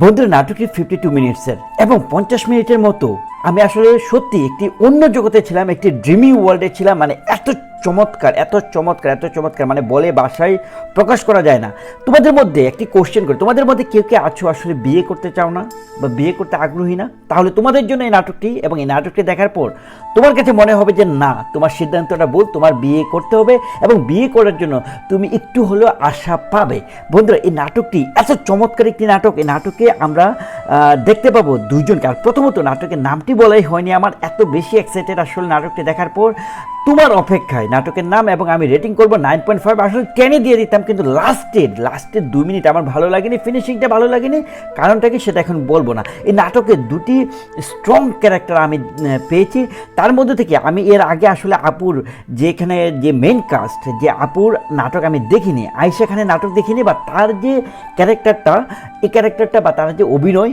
বন্ধুরা, নাটকটি fifty two মিনিটসের এবং পঞ্চাশ মিনিটের মতো। আমি আসলে সত্যি একটি অন্য জগতে ছিলাম, একটি ড্রিমি ওয়ার্ল্ডে ছিলাম মানে এত চমৎকার, এত চমৎকার এত চমৎকার মানে বলে বাসায় প্রকাশ করা যায় না। তোমাদের মধ্যে একটি কোশ্চেন করি, তোমাদের মধ্যে কেউ কে আছো আসলে বিয়ে করতে চাও না বা বিয়ে করতে আগ্রহী না? তাহলে তোমাদের জন্য এই নাটকটি এবং এই নাটকটি দেখার পর তোমার কাছে মনে হবে যে না, তোমার সিদ্ধান্তটা ভুল, তোমার বিয়ে করতে হবে এবং বিয়ে করার জন্য তুমি একটু হলেও আশা পাবে। বন্ধুরা, এই নাটকটি এত চমৎকার একটি নাটক, এই নাটকে আমরা দেখতে পাবো দুইজনকে। আর প্রথমত নাটকের নামটি বলাই হয়নি, আমার এত বেশি এক্সাইটেড আসলে নাটকটি দেখার পর তোমার অপেক্ষায় নাটকের নাম এবং আমি রেটিং করব নাইন পয়েন্ট ফাইভ আসলে টেনে দিয়ে দিতাম, কিন্তু লাস্টের লাস্টের দুই মিনিট আমার ভালো লাগেনি ফিনিশিংটা ভালো লাগেনি। কারণটা কি সেটা এখন বলব না। এই নাটকে দুটি স্ট্রং ক্যারেক্টার আমি পেয়েছি। তার মধ্যে থেকে আমি এর আগে আসলে আপুর যেখানে যে মেন কাস্ট যে আপুর নাটক আমি দেখিনি, আইসা খানে নাটক দেখিনি বা তার যে ক্যারেক্টারটা এই ক্যারেক্টারটা বা তার যে অভিনয়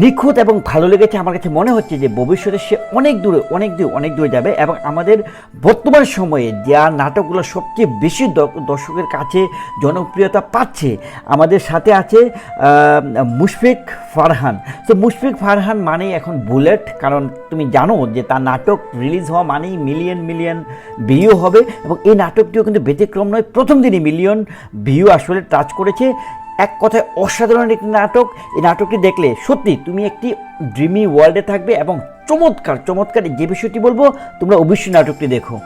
নিখুঁত এবং ভালো লেগেছে। আমার কাছে মনে হচ্ছে যে ভবিষ্যতে সে অনেক দূরে, অনেক দূর, অনেক দূরে যাবে এবং আমাদের বর্তমান সময়ে যা নাটকগুলো সবচেয়ে বেশি দর্শকের কাছে জনপ্রিয়তা পাচ্ছে, আমাদের সাথে আছে মুশফিক ফারহান। তো মুশফিক ফারহান মানেই এখন বুলেট, কারণ তুমি জানো যে তার নাটক রিলিজ হওয়া মানেই মিলিয়ন মিলিয়ন ভিউ হবে এবং এই নাটকটিও কিন্তু ব্যতিক্রম নয়, প্রথম দিনই মিলিয়ন ভিউ আসলে টাচ করেছে। এক কথায় অসাধারণ একটি নাটক। এই নাটকটি দেখলে সত্যি তুমি একটি ড্রিমি ওয়ার্ল্ডে থাকবে এবং চমৎকার চমৎকার যে বিষয়টি বলব, তোমরা অবশ্যই নাটকটি দেখো।